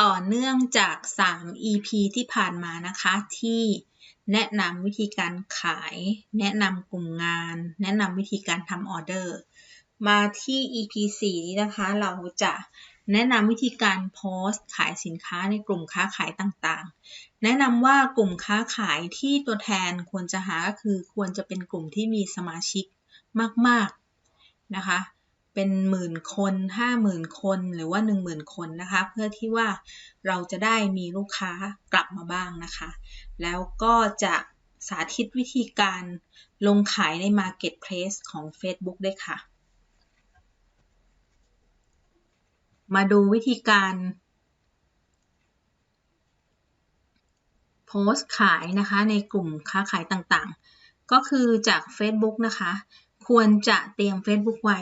ต่อเนื่องจาก 3 EP ที่ผ่านมานะคะ ที่แนะนำวิธีการขาย แนะนำกลุ่มงาน แนะนำวิธีการทำออเดอร์ มาที่ EP 4 นี้นะคะ เราจะแนะนำวิธีการโพสต์ขายสินค้าในกลุ่มค้าขายต่างๆ แนะนำว่ากลุ่มค้าขายที่ตัวแทนควรจะหาก็คือควรจะเป็นกลุ่มที่มีสมาชิกมาก ๆ นะคะ เป็นหมื่นคนห้าหมื่นคนหรือว่าหนึ่งหมื่นคนนะคะ เพื่อที่ว่าเราจะได้มีลูกค้ากลับมาบ้างนะคะ แล้วก็จะสาธิตวิธีการลงขายใน Marketplace ของ Facebook ด้วยค่ะ มาดูวิธีการโพสต์ขายนะคะในกลุ่มค้าขายต่างๆ ก็คือจาก Facebook นะคะ ควรจะเตรียม Facebook ไว้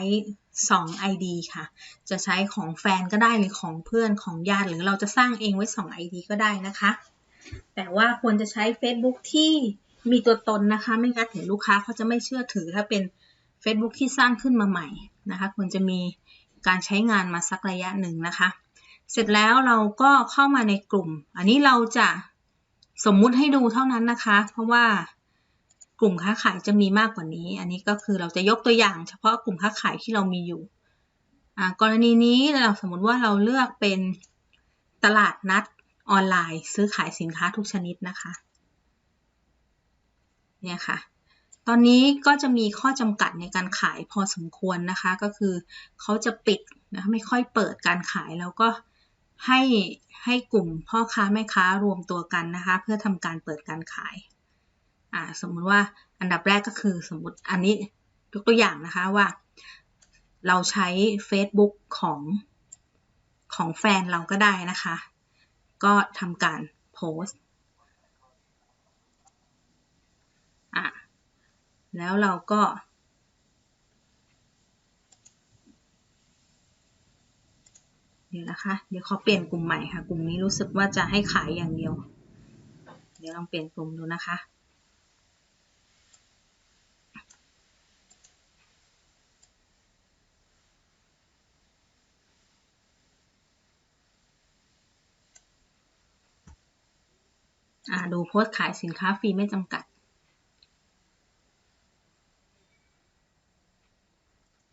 2 ID ค่ะ จะใช้ของแฟนก็ได้หรือของเพื่อนของญาติหรือเราจะสร้างเองไว้ 2 ID ก็ได้นะคะ แต่ว่าควรจะใช้ Facebook ที่มีตัวตนนะคะ ไม่งั้นเดี๋ยวลูกค้าเขาจะไม่เชื่อถือถ้าเป็น Facebook ที่สร้างขึ้นมาใหม่นะคะ ควรจะมีการใช้งานมาสักระยะหนึ่งนะคะ เสร็จแล้วเราก็เข้ามาในกลุ่ม อันนี้เราจะสมมุติให้ดูเท่านั้นนะคะ เพราะว่า กลุ่มค้าขายจะมีมากกว่านี้ อันนี้ก็คือเราจะยกตัวอย่าง เฉพาะกลุ่มค้าขายที่เรามีอยู่ กรณีนี้เราสมมติว่าเราเลือกเป็นตลาดนัดออนไลน์ ซื้อขายสินค้าทุกชนิดนะคะเนี่ยค่ะ ตอนนี้ก็จะมีข้อจำกัดในการขายพอสมควรนะคะ ก็คือเขาจะปิดนะไม่ค่อยเปิดการขายแล้วก็ให้ให้กลุ่มพ่อค้าแม่ค้ารวมตัวกันนะคะ เพื่อทำการเปิดการขาย อ่าสมมุติว่าอันดับแรกก็คือสมมติอันนี้ยกตัวอย่างนะคะว่า เราใช้ Facebook ของของแฟนเราก็ได้นะคะ ก็ทำการโพสต์อะแล้วเราก็เดี๋ยวนะคะ เดี๋ยวขอเปลี่ยนกลุ่มใหม่ค่ะ กลุ่มนี้รู้สึกว่าจะให้ขายอย่างเดียว เดี๋ยวลองเปลี่ยนกลุ่มดูนะคะ ดูโพสต์ขายสินค้าฟรีไม่จำกัด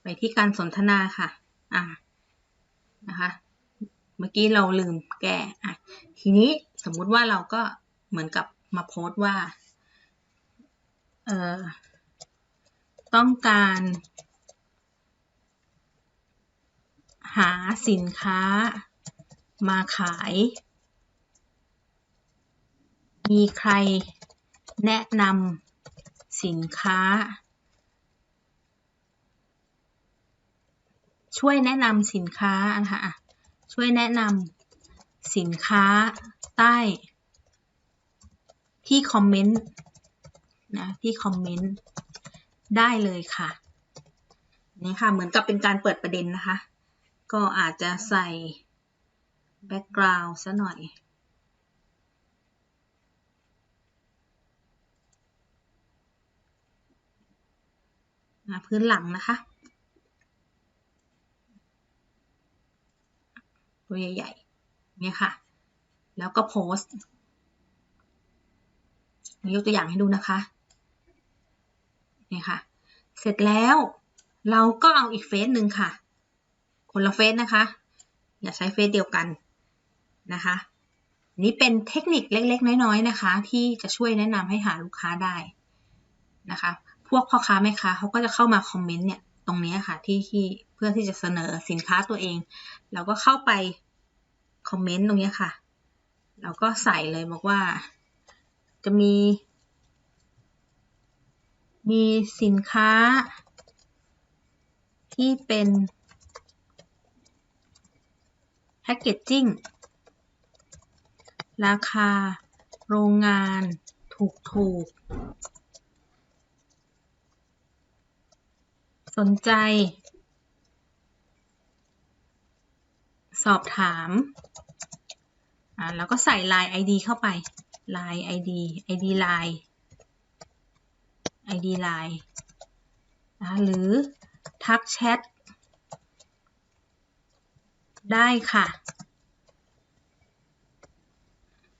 ไปที่การสนทนาค่ะอ่านะคะเมื่อกี้เราลืมแก้อะทีนี้สมมุติว่าเราก็เหมือนกับมาโพสต์ว่าเอ่อต้องการ หาสินค้ามาขาย มีใครแนะนำสินค้า ช่วยแนะนำสินค้านะคะช่วยแนะนำสินค้าใต้ที่คอมเมนต์นะที่คอมเมนต์ได้เลยค่ะนี่ค่ะเหมือนกับเป็นการเปิดประเด็นนะคะ ก็อาจจะใส่แบ็กกราวด์ซะหน่อย พื้นหลังนะคะ ตัวใหญ่ๆเนี่ยค่ะ แล้วก็โพสต์ยกตัวอย่างให้ดูนะคะเนี่ยค่ะ เสร็จแล้วเราก็เอาอีกเฟซหนึ่งค่ะ คนละเฟซนะคะ อย่าใช้เฟซเดียวกันนะคะ นี่เป็นเทคนิคเล็กๆ น้อยๆ นะคะ ที่จะช่วยแนะนำให้หาลูกค้าได้นะคะ พวกพ่อค้าแม่ค้าเขาก็จะเข้ามาคอมเมนต์เนี่ยตรงนี้ค่ะที่ที่เพื่อที่จะเสนอสินค้าตัวเอง เราก็เข้าไปคอมเมนต์ตรงนี้ค่ะ เราก็ใส่เลยบอกว่า จะมี มีสินค้า ที่เป็นแพคเกจจิ้งราคาโรงงานถูกถู สนใจ สอบถามอ่าแล้วก็ใส่ Line ID เข้าไป Line ID ID Line ID Line นะหรือทักแชทได้ค่ะ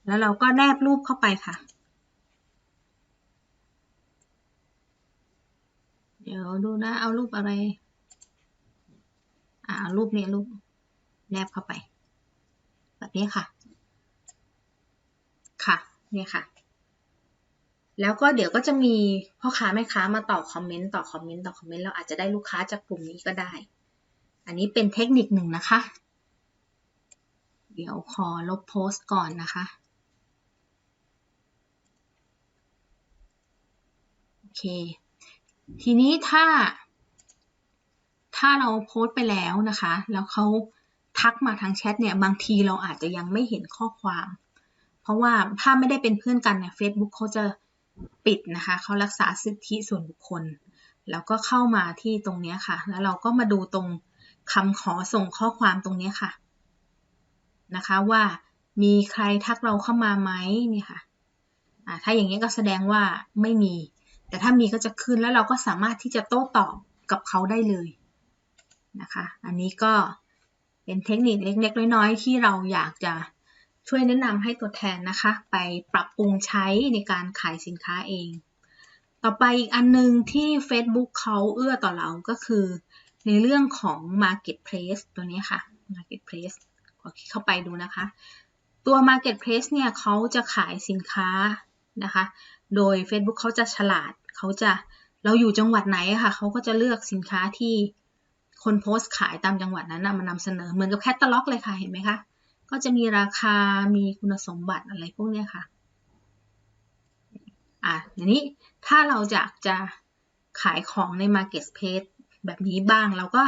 แล้วเราก็แนบรูปเข้าไปค่ะ เดี๋ยวดูนะเอารูปอะไร อ่ารูปนี้รูปแนบเข้าไป แบบนี้ค่ะ ค่ะเนี่ยค่ะ แล้วก็เดี๋ยวก็จะมีพ่อค้าแม่ค้ามาตอบคอมเมนต์ต่อคอมเมนต์ต่อคอมเมนต์เราอาจจะได้ลูกค้าจากกลุ่มนี้ก็ได้ อันนี้เป็นเทคนิคหนึ่งนะคะ เดี๋ยวขอลบโพสต์ก่อนนะคะโอเค ทีนี้ถ้า ถ้าเราโพสต์ไปแล้วนะคะ แล้วเขาทักมาทางแชทเนี่ย บางทีเราอาจจะยังไม่เห็นข้อความ เพราะว่าถ้าไม่ได้เป็นเพื่อนกันเนี่ย Facebook เขาจะปิดนะคะ เขารักษาสิทธิส่วนบุคคล แล้วก็เข้ามาที่ตรงนี้ค่ะ แล้วเราก็มาดูตรงคำขอส่งข้อความตรงนี้ค่ะ นะคะว่ามีใครทักเราเข้ามาไหมเนี่ยค่ะ ถ้าอย่างนี้ก็แสดงว่าไม่มี แต่ถ้ามีก็จะขึ้นแล้วเราก็สามารถที่จะโต้ตอบกับเขาได้เลยนะคะ อันนี้ก็เป็นเทคนิคเล็กๆน้อยๆที่เราอยากจะช่วยแนะนำให้ตัวแทนนะคะ ไปปรับปรุงใช้ในการขายสินค้าเอง ต่อไปอีกอันนึงที่ Facebook เขาเอื้อต่อเราก็คือ ในเรื่องของ Marketplace ตัวนี้ค่ะ Marketplace ขอคลิกเข้าไปดูนะคะ ตัว Marketplace เนี่ยเขาจะขายสินค้านะคะ โดย Facebook เขาจะฉลาดเขาจะเราอยู่จังหวัดไหนค่ะเขาก็จะเลือกสินค้าที่คนโพสต์ขายตามจังหวัดนั้นมานำเสนอเหมือนกับแคตตาล็อกเลยค่ะเห็นไหมคะก็จะมีราคามีคุณสมบัติอะไรพวกนี้ค่ะอะอย่างนี้ถ้าเราอยากจะขายของใน Marketplace แบบนี้บ้างเราก็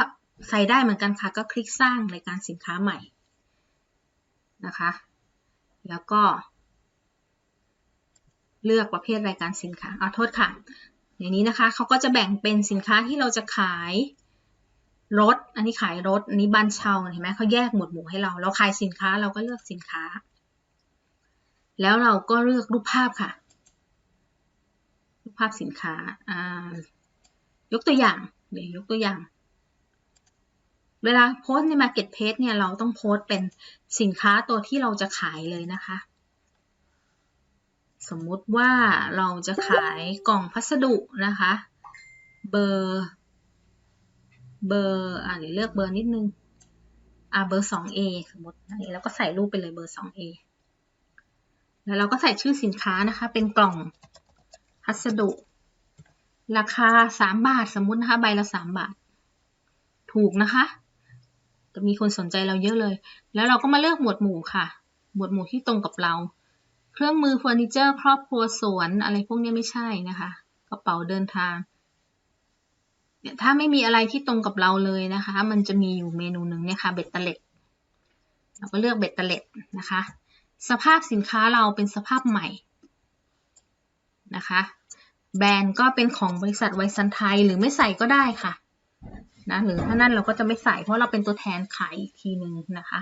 ใส่ได้เหมือนกันค่ะ ก็คลิกสร้างรายการสินค้าใหม่นะคะ แล้วก็ เลือกประเภทรายการสินค้าเอาโทษค่ะอย่างนี้นะคะเขาก็จะแบ่งเป็นสินค้าที่เราจะขายรถ อันนี้ขายรถ อันนี้บ้านเช่าเห็นไหมเขาแยกหมวดหมู่ให้เรา เราขายสินค้าเราก็เลือกสินค้า แล้วเราก็เลือกรูปภาพค่ะ รูปภาพสินค้าอ่ายกตัวอย่าง เดี๋ยวยกตัวอย่าง เวลาโพสใน Marketplace เนี่ยเราต้องโพสเป็นสินค้าตัวที่เราจะขายเลยนะคะ สมมุติว่าเราจะขายกล่องพัสดุนะคะ เบอร์ เบอร์อ่าเดี๋ยวเลือกเบอร์นิดนึง อ่าเบอร์ 2A สมมติอันนี้แล้วก็ใส่รูปไปเลยเบอร์ 2A แล้วเราก็ใส่ชื่อสินค้านะคะ เป็นกล่องพัสดุ ราคา 3 บาทสมมุตินะคะ ใบละ 3 บาท ถูกนะคะ จะมีคนสนใจเราเยอะเลย แล้วเราก็มาเลือกหมวดหมู่ค่ะ หมวดหมู่ที่ตรงกับเรา เครื่องมือเฟอร์นิเจอร์ครอบครัวสวนอะไรพวกนี้ไม่ใช่นะคะ กระเป๋าเดินทางเนี่ยถ้าไม่มีอะไรที่ตรงกับเราเลยนะคะ มันจะมีอยู่เมนูหนึ่งเนี่ยค่ะเบ็ดเตล็ดเราก็เลือกเบ็ดเตล็ดนะคะ สภาพสินค้าเราเป็นสภาพใหม่นะคะ แบรนด์ก็เป็นของบริษัทไวซันไทยหรือไม่ใส่ก็ได้ค่ะนะหรือถ้านั่นเราก็จะไม่ใส่เพราะเราเป็นตัวแทนขายอีกทีหนึ่งนะคะ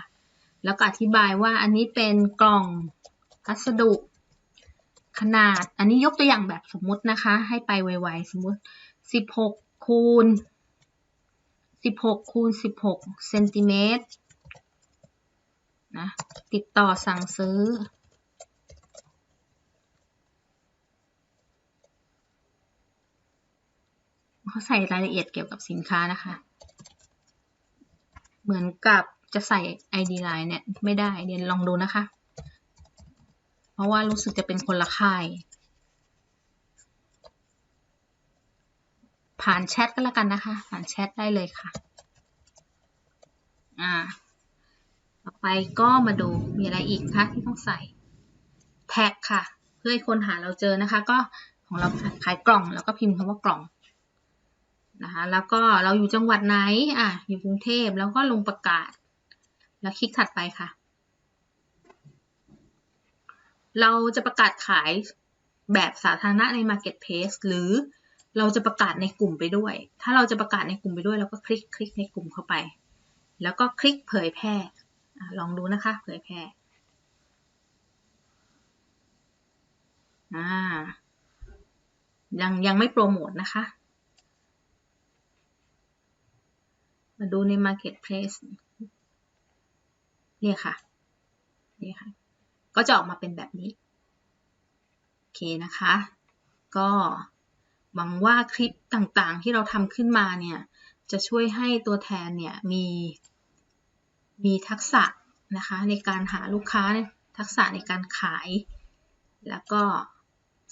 แล้วก็อธิบายว่าอันนี้เป็นกล่อง พัสดุ ขนาด อันนี้ยกตัวอย่างแบบสมมุตินะคะ ให้ไปไวๆ สมมุติ16คูณ16คูณ16เซนติเมตรนะติดต่อสั่งซื้อ เขาใส่รายละเอียดเกี่ยวกับสินค้านะคะ เหมือนกับจะใส่ ID line เนี่ย ไม่ได้ เดี๋ยวลองดูนะคะ เพราะว่ารู้สึกจะเป็นคนละค่าย ผ่านแชทก็แล้วกันนะคะ ผ่านแชทได้เลยค่ะ อ่า ต่อไปก็มาดูมีอะไรอีกคะที่ต้องใส่ แท็กค่ะ เพื่อให้คนหาเราเจอนะคะ ก็ของเราขายกล่องแล้วก็พิมพ์คำว่ากล่องนะคะแล้วก็เราอยู่จังหวัดไหนอะอยู่กรุงเทพแล้วก็ลงประกาศ แล้วคลิกถัดไปค่ะ เราจะประกาศขายแบบสาธารณะใน Marketplace หรือเราจะประกาศในกลุ่มไปด้วย ถ้าเราจะประกาศในกลุ่มไปด้วย เราก็คลิกคลิกในกลุ่มเข้าไป แล้วก็คลิกเผยแพร่ ลองดูนะคะ เผยแพร่ยังยังไม่โปรโมทนะคะ มาดูใน Marketplace เนี่ยค่ะนี่ค่ะ ก็จะออกมาเป็นแบบนี้ โอเคนะคะ ก็หวังว่าคลิปต่างๆ ที่เราทำขึ้นมาเนี่ย จะช่วยให้ตัวแทนเนี่ยมี มีทักษะนะคะในการหาลูกค้าทักษะในการขาย แล้วก็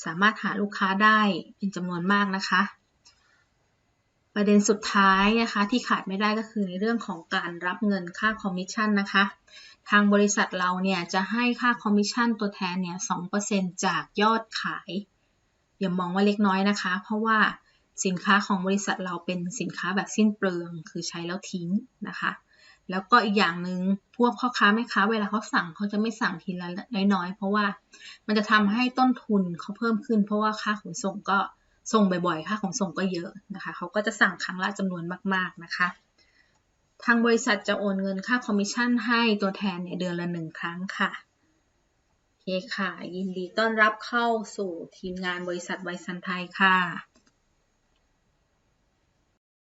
สามารถหาลูกค้าได้เป็นจำนวนมากนะคะ ประเด็นสุดท้ายนะคะที่ขาดไม่ได้ก็คือในเรื่องของการรับเงินค่าคอมมิชชั่นนะคะทางบริษัทเราเนี่ยจะให้ค่าคอมมิชชั่นตัวแทนเนี่ย2%จากยอดขาย อย่ามองว่าเล็กน้อยนะคะ เพราะว่าสินค้าของบริษัทเราเป็นสินค้าแบบสิ้นเปลือง คือใช้แล้วทิ้งนะคะ แล้วก็อีกอย่างหนึ่งพวกพ่อค้าแม่ค้าเวลาเขาสั่งเขาจะไม่สั่งทีละน้อยๆ เพราะว่ามันจะทำให้ต้นทุนเขาเพิ่มขึ้น เพราะว่าค่าขนส่งก็ ส่งบ่อยๆ ค่าขนส่งก็เยอะนะคะ เขาก็จะสั่งครั้งละจำนวนมาก ๆ นะคะ ทางบริษัทจะโอนเงินค่าคอมมิชชั่นให้ตัวแทนเนี่ยเดือนละหนึ่งครั้งค่ะเคค่ะ ยินดีต้อนรับเข้าสู่ทีมงานบริษัทไวซันไทยค่ะ